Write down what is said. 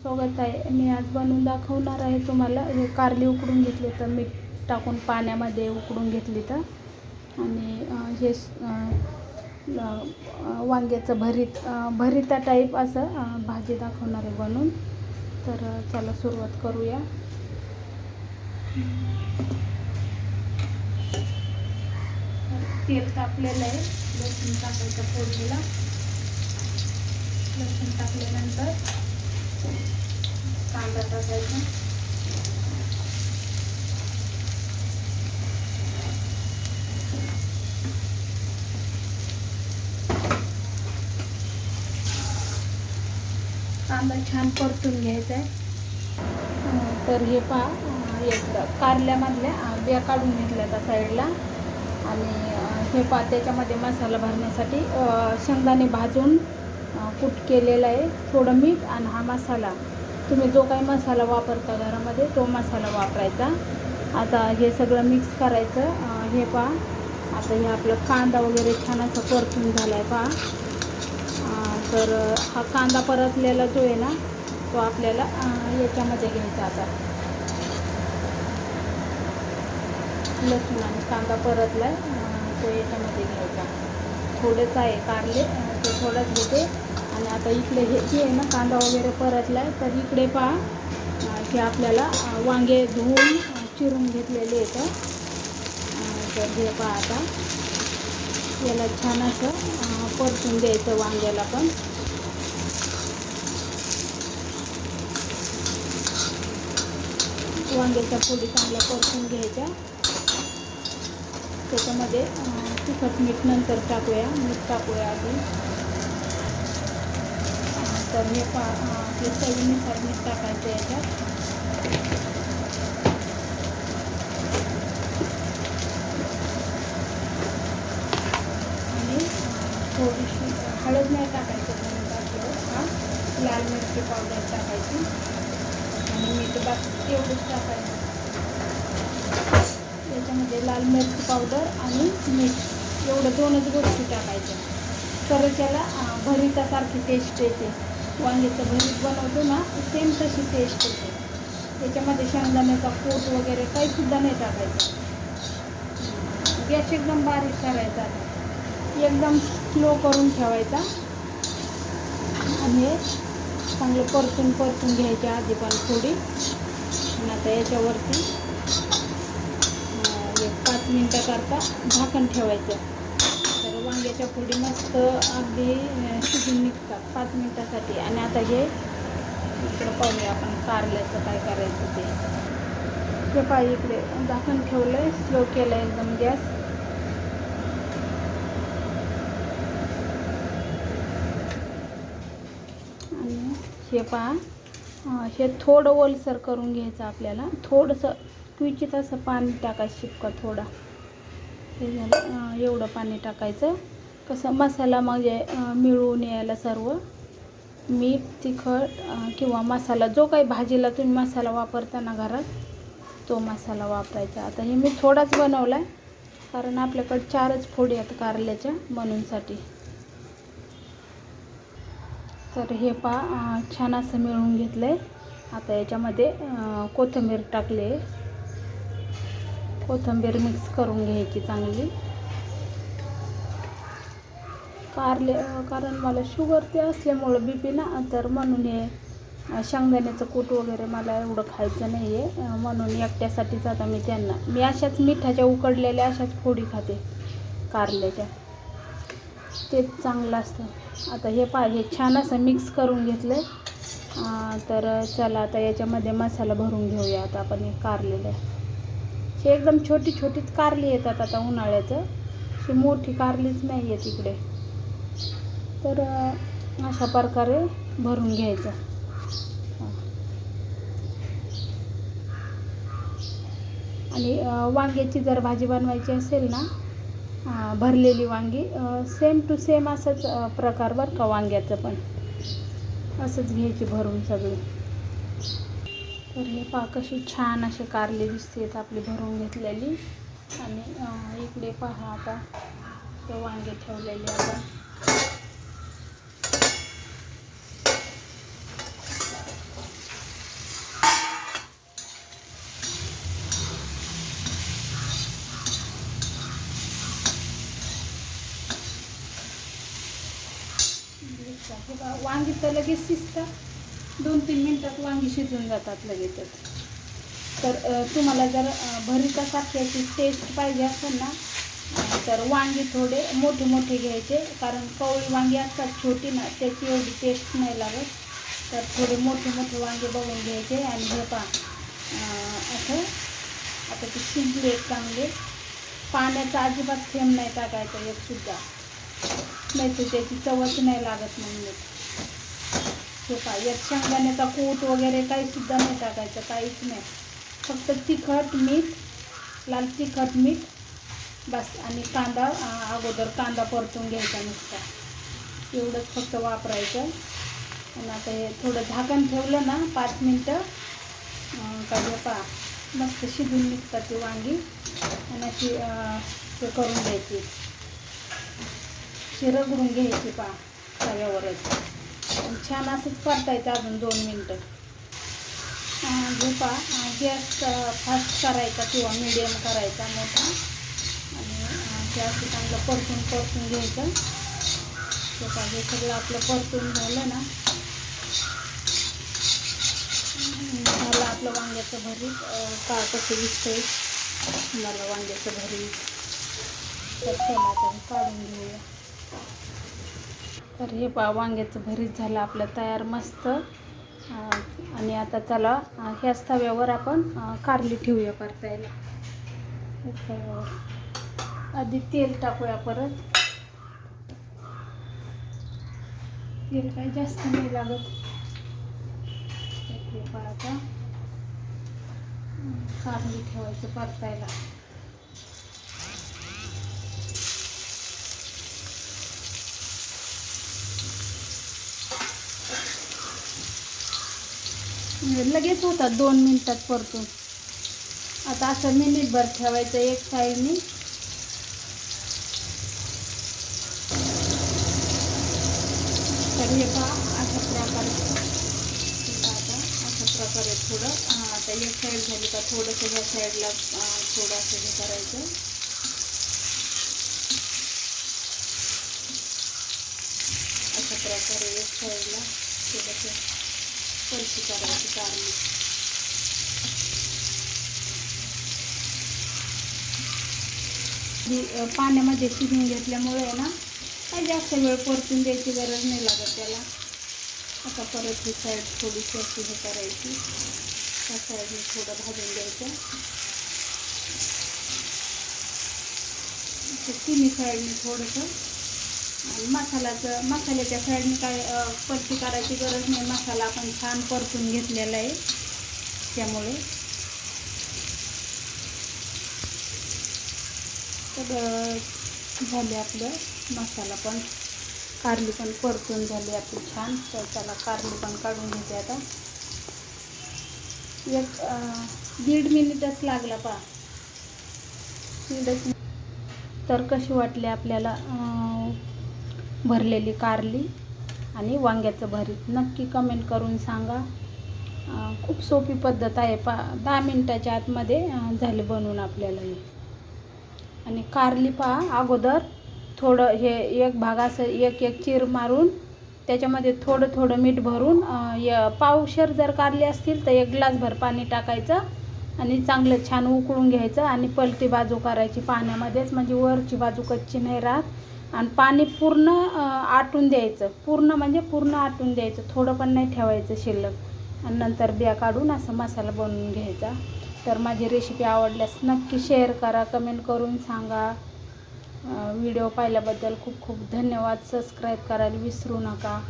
स्वागत आहे. मी आज बनवून दाखवणार आहे तुम्हाला. हे कारली उकडून घेतली तर मीठ टाकून पाण्यामध्ये उकडून घेतली तर आणि हे वांग्याचं भरीत भरीता भरिता टाईप असं भाजी दाखवणार आहे बनवून. तर चला सुरुवात करूया. तेल तापलेलं आहे. लसूण टाकायचं फोडणीला. लसूण टाकल्यानंतर कांदा टाकायचा कांदा छान परतून घ्यायचा आहे. तर हे पहा एक एकदा कारल्यामधल्या बिया काढून घेतल्या त्या साईडला. आणि हे पहा त्याच्यामध्ये मसाला भरण्यासाठी शेंगदाणे भाजून कूट केलेलं आहे. थोडं मीठ आणि हा मसाला. तुम्ही जो काही मसाला वापरता घरामध्ये तो मसाला वापरायचा. आता हे सगळं मिक्स करायचं. हे पहा. आता हे आपलं कांदा वगैरे छान असं परतून झाला आहे पहा तर हा कांदा परतलेला जो आहे ना तो आपल्याला याच्यामध्ये घ्यायचा आता. लसूण आणि कांदा परतला आहे तो याच्यामध्ये घ्यायचा. थोडेच आहे कारले ते थोडंच घेते. आणि आता इकडे हे जे आहे ना कांदा वगैरे परतला आहे तर इकडे पहा हे आपल्याला वांगे धुवून चिरून घेतलेले आहेत. तर हे पहा आता. याला छान असं परतून द्यायचं वांग्याला पण. वांग्याच्या फोडी चांगल्या परतून घ्यायच्या. त्याच्यामध्ये अं, तिखट मीठ नंतर टाकूया. मीठ टाकूया आधी. तर हे पा आपल्या चवीनुसार मीठ टाकायचं याच्यात. आणि थोडीशी हळद नाही टाकायचं म्हणून टाकलं. हा लाल मिरची पावडर टाकायची. आणि मीठ बाकी एवढंच टाकायचं. त्याच्यामध्ये लाल मिरची पावडर आणि मीठ. एवढं दोनच गोष्टी टाकायच्या. तर त्याला भरीतासारखी टेस्ट येते. वांग्याचं भरीत बनवतो ना सेम तशी टेस्ट येते. त्याच्यामध्ये शेंगदाण्याचा पोट वगैरे काहीसुद्धा नाही टाकायचं. गॅस एकदम बारीक करायचा आता एकदम स्लो करून ठेवायचा. आणि चांगलं परतून परतून घ्यायच्या आधी पण थोडी. आणि आता याच्यावरती एक पाच मिनटाकरता झाकण ठेवायचं. वांग्याच्या फोडी मस्त अगदी शिजून निघतात पाच मिनटासाठी. आणि आता हे इकडं पाहूया आपण कारल्याचं काय करायचं ते. हे पाहिजे इकडे झाकण ठेवलं आहे स्लो केलं आहे एकदम गॅस. आणि हे पहा हे थोडं ओलसर करून घ्यायचं आपल्याला. थोडंसं क्विचित असं पाणी टाकायचं शिपका थोडा. हे झालं. एवढं पाणी टाकायचं. कसं मसाला म्हणजे मिळून यायला सर्व. मीठ तिखट किंवा मसाला जो काही भाजीला तुम्ही मसाला वापरता ना घरात तो मसाला वापरायचा. आता हे मी थोडाच बनवला आहे कारण आपल्याकडे चारच फोडी आहेत कारल्याच्या म्हणूनसाठी तर हे पा छान असं मिळून घेतलं आहे आता याच्यामध्ये कोथिंबीर टाकली आहे. कोथिंबीर मिक्स करून घ्यायची चांगली. कारले कारण मला शुगर ते असल्यामुळं बी पी ना तर म्हणून हे शेंगदाण्याचं कूट वगैरे मला एवढं खायचं नाही आहे म्हणून एकट्यासाठीच आता मी त्यांना मी अशाच मिठाच्या उकडलेल्या अशाच फोडी खाते कारल्याच्या. तेच चांगलं असतं. आता हे पा हे छान असं मिक्स करून घेतलं आहे तर चला आता याच्यामध्ये मसाला भरून घेऊया आता आपण हे कारलेलं. हे एकदम छोटी छोटीच कारली येतात आता उन्हाळ्याचं. अशी मोठी कारलीच नाही आहे तिकडे तर अशा प्रकारे भरून घ्यायचं. आणि वांग्याची जर भाजी बनवायची असेल ना भरलेली वांगी सेम टू सेम असंच प्रकार बरं का वांग्याचं पण. असंच घ्यायची भरून सगळी. तर हे पहा कशी छान असे कारले दिसते आपली भरून घेतलेली. आणि इकडे पहा आता वांगे ठेवलेले आता. वांगी तर लगेच शिजतात. दोन तीन मिनटात वांगी शिजून जातात लगेचच. तर तुम्हाला जर अ, भरीता टेस्ट पाहिजे असेल ना तर वांगी थोडे मोठे मोठे घ्यायचे. कारण कवळी वांगी असतात छोटी ना त्याची एवढी टेस्ट नाही लागत. तर थोडे मोठे मोठे वांगे बघून घ्यायचे. आणि हे पा असं आता ते शिजले चांगले. पाण्याचा अजिबात थेंब नाही टाकायचा एकसुद्धा. नाही तर त्याची चवच नाही लागत म्हणून. हे पा यात शेंगदाण्याचा कूट वगैरे काहीसुद्धा नाही टाकायचं काहीच नाही. फक्त तिखट मीठ लाल तिखट मीठ बस. आणि कांदा अगोदर कांदा परतून घ्यायचा नुसता. एवढंच फक्त वापरायचं. आणि आता हे थोडं झाकण ठेवलं ना पाच मिनटं. का पा मस्त शिजून निघतात ती वांगी. आणि अशी ते करून द्यायची शिरगडून घ्यायची पा तव्यावरच. छान असंच परतायचं अजून दोन मिनटं. झोपा. गॅस फास्ट करायचा किंवा मिडियम करायचा मोठा. आणि गॅस चांगलं परतून परतून घ्यायचं. झोपा हे सगळं आपलं परतून झालं ना. झालं आपलं वांग्याचं भरीत. का कसं दिसतंय? मला वांग्याचं भरीत. तर चला आता काढून घेऊया. तर हे पा वांग्याचं भरीत झालं आपलं तयार मस्त. आणि आता चला ह्याच तव्यावर आपण कारली ठेवूया परतायला. तव्यावर. आधी तेल टाकूया परत. तेल काही जास्त नाही लागत. आता. कारली ठेवायचं परतायला. लगेच होतात दोन मिनटात परतून. आता असं मिनिटभर ठेवायचं एक साईडनी. तर हे पहा अशा प्रकारे. आता अशा प्रकारे थोडं हां आता एक साईड झाली का थोडंसं ह्या साईडला थोडंसं हे करायचं. अशा प्रकारे एक साईडला. पलटी करायची कारण पाण्यामध्ये शिजून घेतल्यामुळे ना काही जास्त वेळ परतून द्यायची गरज नाही लागत त्याला. आता परत ही साईड थोडीशी अशी हे करायची. त्या साईडने थोडं भाजून द्यायचं तिन्ही साईडने थोडंसं मसाल्याचं मसाल्याच्या साईडने काय परती करायची गरज नाही. मसाला आपण छान परतून घेतलेला आहे. त्यामुळे. तर झाले आपलं मसाला पण. कारली पण परतून झाली आपली छान. तर त्याला कारली पण काढून घेते आता. एक दीड मिनिटच लागला पा दीडच तर कशी वाटली आपल्याला भरलेली कारली आणि वांग्याचं भरीत. नक्की कमेंट करून सांगा. खूप सोपी पद्धत आहे. पा दहा मिनटाच्या आतमध्ये झाले बनवून आपल्याला हे. आणि कारली पहा अगोदर थोडं हे एक भाग असं एक एक चीर मारून त्याच्यामध्ये थोडं थोडं मीठ भरून य पावशर जर कारली असतील तर एक ग्लासभर पाणी टाकायचं आणि चांगलं छान उकळून घ्यायचं आणि पलटी बाजू करायची पाण्यामध्येच. म्हणजे वरची बाजू कच्ची नाही राहत. आणि पाणी पूर्ण आटून द्यायचं. पूर्ण म्हणजे पूर्ण आटून द्यायचं. थोडं पण नाही ठेवायचं शिल्लक. आणि नंतर बिया काढून असं मसाला बनवून घ्यायचा. तर माझी रेसिपी आवडल्यास नक्की शेअर करा कमेंट करून सांगा. व्हिडिओ पाहिल्याबद्दल खूप खूप धन्यवाद. सबस्क्राईब करायला विसरू नका.